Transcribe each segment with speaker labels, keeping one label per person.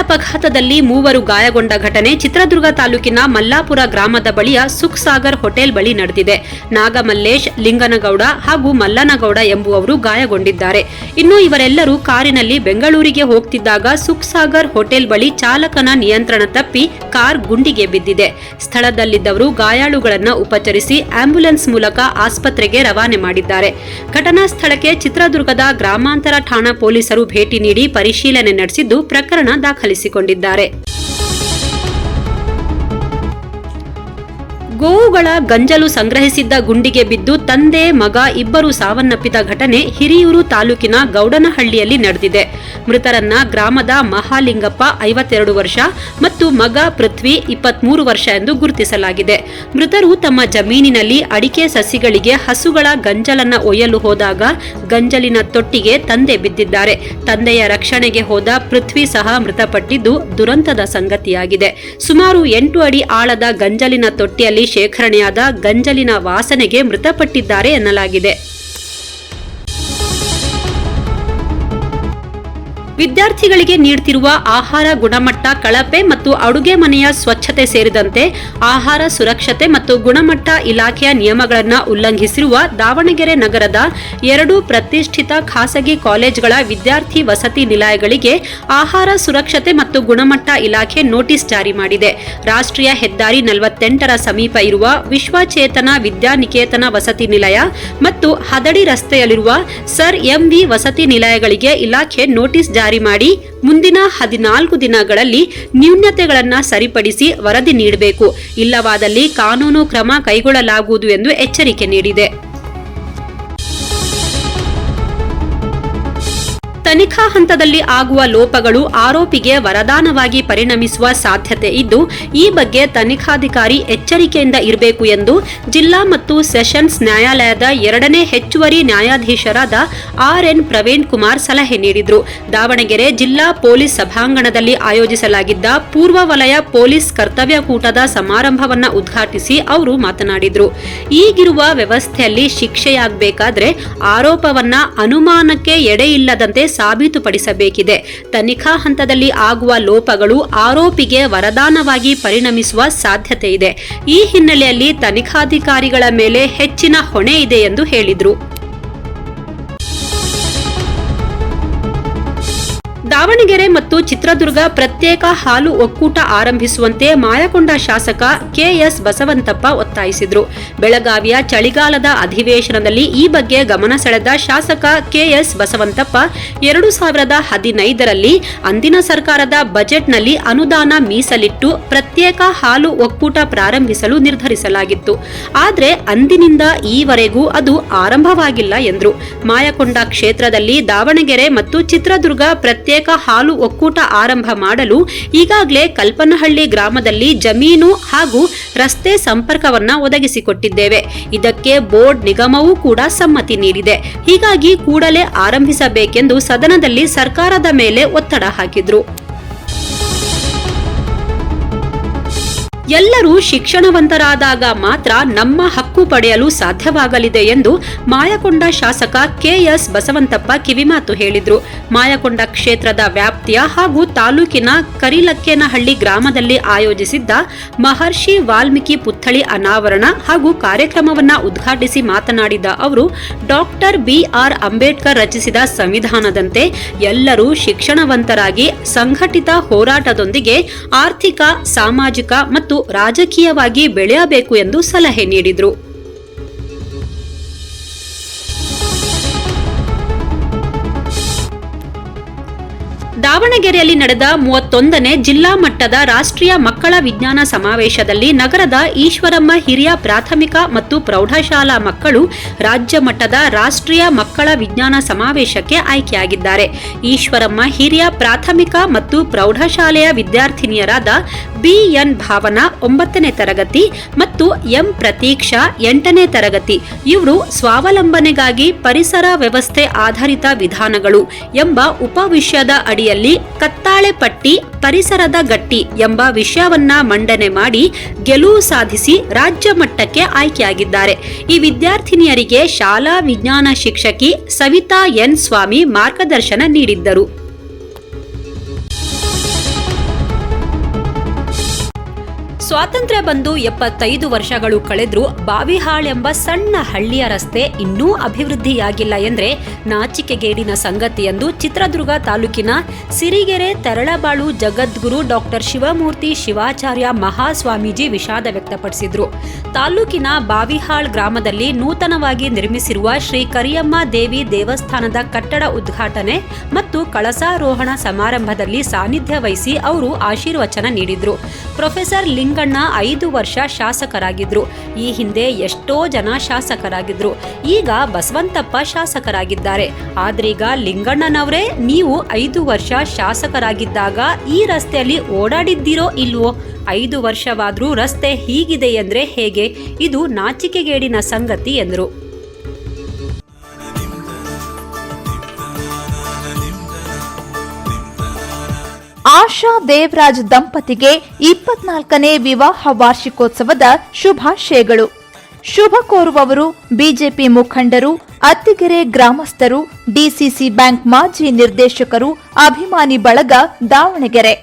Speaker 1: ಅಪಘಾತದಲ್ಲಿ ಮೂವರು ಗಾಯಗೊಂಡ ಘಟನೆ ಚಿತ್ರದುರ್ಗ ತಾಲೂಕಿನ ಮಲ್ಲಾಪುರ ಗ್ರಾಮದ ಬಳಿಯ ಸುಖ್ ಸಾಗರ್ ಹೋಟೆಲ್ ಬಳಿ ನಡೆದಿದೆ. ನಾಗಮಲ್ಲೇಶ್, ಲಿಂಗನಗೌಡ ಹಾಗೂ ಮಲ್ಲನಗೌಡ ಎಂಬುವವರು ಗಾಯಗೊಂಡಿದ್ದಾರೆ. ಇನ್ನು ಇವರೆಲ್ಲರೂ ಕಾರಿನಲ್ಲಿ ಬೆಂಗಳೂರಿಗೆ ಹೋಗ್ತಿದ್ದಾಗ ಸುಖ್ ಸಾಗರ್ ಹೋಟೆಲ್ ಬಳಿ ಚಾಲಕನ ನಿಯಂತ್ರಣ ತಪ್ಪಿ ಕಾರ್ ಗುಂಡಿಗೆ ಬಿದ್ದಿದೆ. ಸ್ಥಳದಲ್ಲಿದ್ದವರು ಗಾಯಾಳುಗಳನ್ನು ಉಪಚರಿಸಿ ಆಂಬ್ಯುಲೆನ್ಸ್ ಮೂಲಕ ಆಸ್ಪತ್ರೆಗೆ ರವಾನೆ ಮಾಡಿದ್ದಾರೆ. ಘಟನಾ ಸ್ಥಳಕ್ಕೆ ಚಿತ್ರದುರ್ಗದ ಗ್ರಾಮಾಂತರ ಠಾಣಾ ಪೊಲೀಸರು ಭೇಟಿ ನೀಡಿ ಪರಿಶೀಲನೆ ನಡೆಸಿದ್ದು ಪ್ರಕರಣ ದಾಖಲಿಸಿಕೊಂಡಿದ್ದಾರೆ. ಗೋವುಗಳ ಗಂಜಲು ಸಂಗ್ರಹಿಸಿದ್ದ ಗುಂಡಿಗೆ ಬಿದ್ದು ತಂದೆ, ಮಗ ಇಬ್ಬರು ಸಾವನ್ನಪ್ಪಿದ ಘಟನೆ ಹಿರಿಯೂರು ತಾಲೂಕಿನ ಗೌಡನಹಳ್ಳಿಯಲ್ಲಿ ನಡೆದಿದೆ. ಮೃತರನ್ನ ಗ್ರಾಮದ ಮಹಾಲಿಂಗಪ್ಪ ಐವತ್ತೆರಡು ವರ್ಷ ಮತ್ತು ಮಗ ಪೃಥ್ವಿ ಇಪ್ಪತ್ಮೂರು ವರ್ಷ ಎಂದು ಗುರುತಿಸಲಾಗಿದೆ. ಮೃತರು ತಮ್ಮ ಜಮೀನಿನಲ್ಲಿ ಅಡಿಕೆ ಸಸಿಗಳಿಗೆ ಹಸುಗಳ ಗಂಜಲನ್ನ ಒಯ್ಯಲು ಹೋದಾಗ ಗಂಜಲಿನ ತೊಟ್ಟಿಗೆ ತಂದೆ ಬಿದ್ದಿದ್ದಾರೆ. ತಂದೆಯ ರಕ್ಷಣೆಗೆ ಹೋದ ಪೃಥ್ವಿ ಸಹ ಮೃತಪಟ್ಟಿದ್ದು ದುರಂತದ ಸಂಗತಿಯಾಗಿದೆ. ಸುಮಾರು ಎಂಟು ಅಡಿ ಆಳದ ಗಂಜಲಿನ ತೊಟ್ಟಿಯಲ್ಲಿ ಶೇಖರಣೆಯಾದ ಗಂಜಲಿನ ವಾಸನೆಗೆ ಮೃತಪಟ್ಟಿದ್ದಾರೆ ಎನ್ನಲಾಗಿದೆ. ವಿದ್ಯಾರ್ಥಿಗಳಿಗೆ ನೀಡ್ತಿರುವ ಆಹಾರ ಗುಣಮಟ್ಟ, ಕಳಪೆ ಮತ್ತು ಅಡುಗೆ ಮನೆಯ ಸ್ವಚ್ಛತೆ ಸೇರಿದಂತೆ ಆಹಾರ ಸುರಕ್ಷತೆ ಮತ್ತು ಗುಣಮಟ್ಟ ಇಲಾಖೆಯ ನಿಯಮಗಳನ್ನು ಉಲ್ಲಂಘಿಸಿರುವ ದಾವಣಗೆರೆ ನಗರದ ಎರಡು ಪ್ರತಿಷ್ಠಿತ ಖಾಸಗಿ ಕಾಲೇಜುಗಳ ವಿದ್ಯಾರ್ಥಿ ವಸತಿ ನಿಲಯಗಳಿಗೆ ಆಹಾರ ಸುರಕ್ಷತೆ ಮತ್ತು ಗುಣಮಟ್ಟ ಇಲಾಖೆ ನೋಟಿಸ್ ಜಾರಿ ಮಾಡಿದೆ. ರಾಷ್ಟ್ರೀಯ ಹೆದ್ದಾರಿ ನಲವತ್ತೆಂಟರ ಸಮೀಪ ಇರುವ ವಿಶ್ವಚೇತನ ವಿದ್ಯಾನಿಕೇತನ ವಸತಿ ನಿಲಯ ಮತ್ತು ಹದಡಿ ರಸ್ತೆಯಲ್ಲಿರುವ ಸರ್ ಎಂವಿ ವಸತಿ ನಿಲಯಗಳಿಗೆ ಇಲಾಖೆ ನೋಟಿಸ್ ಜಾರಿ ಮಾಡಿ ಮುಂದಿನ ಹದಿನಾಲ್ಕು ದಿನಗಳಲ್ಲಿ ನ್ಯೂನ್ಯತೆಗಳನ್ನು ಸರಿಪಡಿಸಿ ವರದಿ ನೀಡಬೇಕು. ಇಲ್ಲವಾದಲ್ಲಿ ಕಾನೂನು ಕ್ರಮ ಕೈಗೊಳ್ಳಲಾಗುವುದು ಎಂದು ಎಚ್ಚರಿಕೆ ನೀಡಿದೆ. ತನಿಖಾ ಹಂತದಲ್ಲಿ ಆಗುವ ಲೋಪಗಳು ಆರೋಪಿಗೆ ವರದಾನವಾಗಿ ಪರಿಣಮಿಸುವ ಸಾಧ್ಯತೆ ಇದ್ದು, ಈ ಬಗ್ಗೆ ತನಿಖಾಧಿಕಾರಿ ಎಚ್ಚರಿಕೆಯಿಂದ ಇರಬೇಕು ಎಂದು ಜಿಲ್ಲಾ ಮತ್ತು ಸೆಷನ್ಸ್ ನ್ಯಾಯಾಲಯದ ಎರಡನೇ ಹೆಚ್ಚುವರಿ ನ್ಯಾಯಾಧೀಶರಾದ ಆರ್ ಎನ್ ಪ್ರವೀಣ್ ಕುಮಾರ್ ಸಲಹೆ ನೀಡಿದರು. ದಾವಣಗೆರೆ ಜಿಲ್ಲಾ ಪೊಲೀಸ್ ಸಭಾಂಗಣದಲ್ಲಿ ಆಯೋಜಿಸಲಾಗಿದ್ದ ಪೂರ್ವ ವಲಯ ಪೊಲೀಸ್ ಕರ್ತವ್ಯ ಕೂಟದ ಸಮಾರಂಭವನ್ನ ಉದ್ಘಾಟಿಸಿ ಅವರು ಮಾತನಾಡಿದರು. ಈಗಿರುವ ವ್ಯವಸ್ಥೆಯಲ್ಲಿ ಶಿಕ್ಷೆಯಾಗಬೇಕಾದ್ರೆ ಆರೋಪವನ್ನ ಅನುಮಾನಕ್ಕೆ ಎಡೆಯಿಲ್ಲದಂತೆ ಸಾಬೀತುಪಡಿಸಬೇಕಿದೆ. ತನಿಖಾ ಹಂತದಲ್ಲಿ ಆಗುವ ಲೋಪಗಳು ಆರೋಪಿಗೆ ವರದಾನವಾಗಿ ಪರಿಣಮಿಸುವ ಸಾಧ್ಯತೆ ಇದೆ. ಈ ಹಿನ್ನೆಲೆಯಲ್ಲಿ ತನಿಖಾಧಿಕಾರಿಗಳ ಮೇಲೆ ಹೆಚ್ಚಿನ ಹೊಣೆ ಇದೆ ಎಂದು ಹೇಳಿದರು. ದಾವಣಗೆರೆ ಮತ್ತು ಚಿತ್ರದುರ್ಗ ಪ್ರತ್ಯೇಕ ಹಾಲು ಒಕ್ಕೂಟ ಆರಂಭಿಸುವಂತೆ ಮಾಯಕೊಂಡ ಶಾಸಕ ಕೆಎಸ್ ಬಸವಂತಪ್ಪ ಒತ್ತಾಯಿಸಿದರು. ಬೆಳಗಾವಿಯ ಚಳಿಗಾಲದ ಅಧಿವೇಶನದಲ್ಲಿ ಈ ಬಗ್ಗೆ ಗಮನ ಸೆಳೆದ ಶಾಸಕ ಕೆಎಸ್ ಬಸವಂತಪ್ಪ, ಎರಡು ಸಾವಿರದ ಹದಿನೈದರಲ್ಲಿ ಅಂದಿನ ಸರ್ಕಾರದ ಬಜೆಟ್ನಲ್ಲಿ ಅನುದಾನ ಮೀಸಲಿಟ್ಟು ಪ್ರತ್ಯೇಕ ಹಾಲು ಒಕ್ಕೂಟ ಪ್ರಾರಂಭಿಸಲು ನಿರ್ಧರಿಸಲಾಗಿತ್ತು. ಆದರೆ ಅಂದಿನಿಂದ ಈವರೆಗೂ ಅದು ಆರಂಭವಾಗಿಲ್ಲ ಎಂದರು. ಮಾಯಕೊಂಡ ಕ್ಷೇತ್ರದಲ್ಲಿ ದಾವಣಗೆರೆ ಮತ್ತು ಚಿತ್ರದುರ್ಗ ಪ್ರತ್ಯೇಕ ಹಾಲು ಒಕ್ಕೂಟ ಆರಂಭ ಮಾಡಲು ಈಗಾಗಲೇ ಕಲ್ಪನಹಳ್ಳಿ ಗ್ರಾಮದಲ್ಲಿ ಜಮೀನು ಹಾಗೂ ರಸ್ತೆ ಸಂಪರ್ಕವನ್ನ ಒದಗಿಸಿಕೊಟ್ಟಿದ್ದೇವೆ. ಇದಕ್ಕೆ ಬೋರ್ಡ್ ನಿಗಮವೂ ಕೂಡ ಸಮ್ಮತಿ ನೀಡಿದೆ. ಹೀಗಾಗಿ ಕೂಡಲೇ ಆರಂಭಿಸಬೇಕೆಂದು ಸದನದಲ್ಲಿ ಸರ್ಕಾರದ ಮೇಲೆ ಒತ್ತಡ ಹಾಕಿದ್ರು. ಎಲ್ಲರೂ ಶಿಕ್ಷಣವಂತರಾದಾಗ ಮಾತ್ರ ನಮ್ಮ ಹಕ್ಕು ಪಡೆಯಲು ಸಾಧ್ಯವಾಗಲಿದೆ ಎಂದು ಮಾಯಕೊಂಡ ಶಾಸಕ ಕೆಎಸ್ ಬಸವಂತಪ್ಪ ಕಿವಿಮಾತು ಹೇಳಿದರು. ಮಾಯಕೊಂಡ ಕ್ಷೇತ್ರದ ವ್ಯಾಪ್ತಿಯ ಹಾಗೂ ತಾಲೂಕಿನ ಕರಿಲಕ್ಕೇನಹಳ್ಳಿ ಗ್ರಾಮದಲ್ಲಿ ಆಯೋಜಿಸಿದ್ದ ಮಹರ್ಷಿ ವಾಲ್ಮೀಕಿ ಪುತ್ಥಳಿ ಅನಾವರಣ ಹಾಗೂ ಕಾರ್ಯಕ್ರಮವನ್ನು ಉದ್ಘಾಟಿಸಿ ಮಾತನಾಡಿದ ಅವರು, ಡಾಕ್ಟರ್ ಬಿಆರ್ ಅಂಬೇಡ್ಕರ್ ರಚಿಸಿದ ಸಂವಿಧಾನದಂತೆ ಎಲ್ಲರೂ ಶಿಕ್ಷಣವಂತರಾಗಿ ಸಂಘಟಿತ ಹೋರಾಟದೊಂದಿಗೆ ಆರ್ಥಿಕ, ಸಾಮಾಜಿಕ ಮತ್ತು ರಾಜಕೀಯವಾಗಿ ಬೆಳೆಯಬೇಕು ಎಂದು ಸಲಹೆ ನೀಡಿದರು. ದಾವಣಗೆರೆಯಲ್ಲಿ ನಡೆದ ಮೂವತ್ತೊಂದನೇ ಜಿಲ್ಲಾ ಮಟ್ಟದ ರಾಷ್ಟ್ರೀಯ ಮಕ್ಕಳ ವಿಜ್ಞಾನ ಸಮಾವೇಶದಲ್ಲಿ ನಗರದ ಈಶ್ವರಮ್ಮ ಹಿರಿಯ ಪ್ರಾಥಮಿಕ ಮತ್ತು ಪ್ರೌಢಶಾಲಾ ಮಕ್ಕಳು ರಾಜ್ಯ ಮಟ್ಟದ ರಾಷ್ಟ್ರೀಯ ಮಕ್ಕಳ ವಿಜ್ಞಾನ ಸಮಾವೇಶಕ್ಕೆ ಆಯ್ಕೆಯಾಗಿದ್ದಾರೆ. ಈಶ್ವರಮ್ಮ ಹಿರಿಯ ಪ್ರಾಥಮಿಕ ಮತ್ತು ಪ್ರೌಢಶಾಲೆಯ ವಿದ್ಯಾರ್ಥಿನಿಯರಾದ ಬಿಎನ್ ಭಾವನಾ ಒಂಬತ್ತನೇ ತರಗತಿ ಮತ್ತು ಎಂ ಪ್ರತೀಕ್ಷಾ ಎಂಟನೇ ತರಗತಿ. ಇವರು ಸ್ವಾವಲಂಬನೆಗಾಗಿ ಪರಿಸರ ವ್ಯವಸ್ಥೆ ಆಧಾರಿತ ವಿಧಾನಗಳು ಎಂಬ ಉಪವಿಷಯದ ಅಡಿಯಲ್ಲಿ ಕತ್ತಾಳೆ ಪಟ್ಟಿ ಪರಿಸರದ ಗಟ್ಟಿ ಎಂಬ ವಿಷಯವನ್ನ ಮಂಡನೆ ಮಾಡಿ ಗೆಲುವು ಸಾಧಿಸಿ ರಾಜ್ಯ ಮಟ್ಟಕ್ಕೆ ಆಯ್ಕೆಯಾಗಿದ್ದಾರೆ. ಈ ವಿದ್ಯಾರ್ಥಿನಿಯರಿಗೆ ಶಾಲಾ ವಿಜ್ಞಾನ ಶಿಕ್ಷಕಿ ಸವಿತಾ ಎನ್ ಸ್ವಾಮಿ ಮಾರ್ಗದರ್ಶನ ನೀಡಿದ್ದರು. ಸ್ವಾತಂತ್ರ್ಯ ಬಂದು ಎಪ್ಪತ್ತೈದು ವರ್ಷಗಳು ಕಳೆದ್ರೂ ಬಾವಿಹಾಳ್ ಎಂಬ ಸಣ್ಣ ಹಳ್ಳಿಯ ರಸ್ತೆ ಇನ್ನೂ ಅಭಿವೃದ್ಧಿಯಾಗಿಲ್ಲ ಎಂದ್ರೆ ನಾಚಿಕೆಗೇಡಿನ ಸಂಗತಿ ಎಂದು ಚಿತ್ರದುರ್ಗ ತಾಲೂಕಿನ ಸಿರಿಗೆರೆ ತರಳಬಾಳು ಜಗದ್ಗುರು ಡಾಕ್ಟರ್ ಶಿವಮೂರ್ತಿ ಶಿವಾಚಾರ್ಯ ಮಹಾಸ್ವಾಮೀಜಿ ವಿಷಾದ ವ್ಯಕ್ತಪಡಿಸಿದ್ರು. ತಾಲೂಕಿನ ಬಾವಿಹಾಳ್ ಗ್ರಾಮದಲ್ಲಿ ನೂತನವಾಗಿ ನಿರ್ಮಿಸಿರುವ ಶ್ರೀ ಕರಿಯಮ್ಮ ದೇವಿ ದೇವಸ್ಥಾನದ ಕಟ್ಟಡ ಉದ್ಘಾಟನೆ ಮತ್ತು ಕಳಸಾರೋಹಣ ಸಮಾರಂಭದಲ್ಲಿ ಸಾನ್ನಿಧ್ಯ ವಹಿಸಿ ಅವರು ಆಶೀರ್ವಚನ ನೀಡಿದ್ರು. ಪ್ರೊಫೆಸರ್ ಲಿಂಗಣ್ಣ ಐದು ವರ್ಷ ಶಾಸಕರಾಗಿದ್ರು. ಈ ಹಿಂದೆ ಎಷ್ಟೋ ಜನ ಶಾಸಕರಾಗಿದ್ರು. ಈಗ ಬಸವಂತಪ್ಪ ಶಾಸಕರಾಗಿದ್ದಾರೆ. ಆದ್ರೀಗ ಲಿಂಗಣ್ಣನವರೇ ನೀವು ಐದು ವರ್ಷ ಶಾಸಕರಾಗಿದ್ದಾಗ ಈ ರಸ್ತೆಯಲ್ಲಿ ಓಡಾಡಿದ್ದೀರೋ ಇಲ್ವೋ? ಐದು ವರ್ಷವಾದ್ರೂ ರಸ್ತೆ ಹೀಗಿದೆ ಎಂದ್ರೆ ಹೇಗೆ? ಇದು ನಾಚಿಕೆಗೇಡಿನ ಸಂಗತಿ, ಎಂದರು.
Speaker 2: ಆಶಾ ದೇವರಾಜ್ ದಂಪತಿಗೆ ಇಪ್ಪತ್ನಾಲ್ಕನೇ ವಿವಾಹ ವಾರ್ಷಿಕೋತ್ಸವದ ಶುಭಾಶಯಗಳು. ಶುಭ ಕೋರುವವರು ಬಿಜೆಪಿ ಮುಖಂಡರು, ಅತ್ತಿಗೆರೆ ಗ್ರಾಮಸ್ಥರು, ಡಿಸಿಸಿ ಬ್ಯಾಂಕ್ ಮಾಜಿ ನಿರ್ದೇಶಕರು, ಅಭಿಮಾನಿ ಬಳಗ ದಾವಣಗೆರೆ.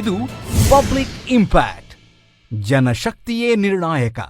Speaker 3: ಇದು ಪಬ್ಲಿಕ್ ಇಂಪ್ಯಾಕ್ಟ್, ಜನಶಕ್ತಿಯೇ ನಿರ್ಣಾಯಕ.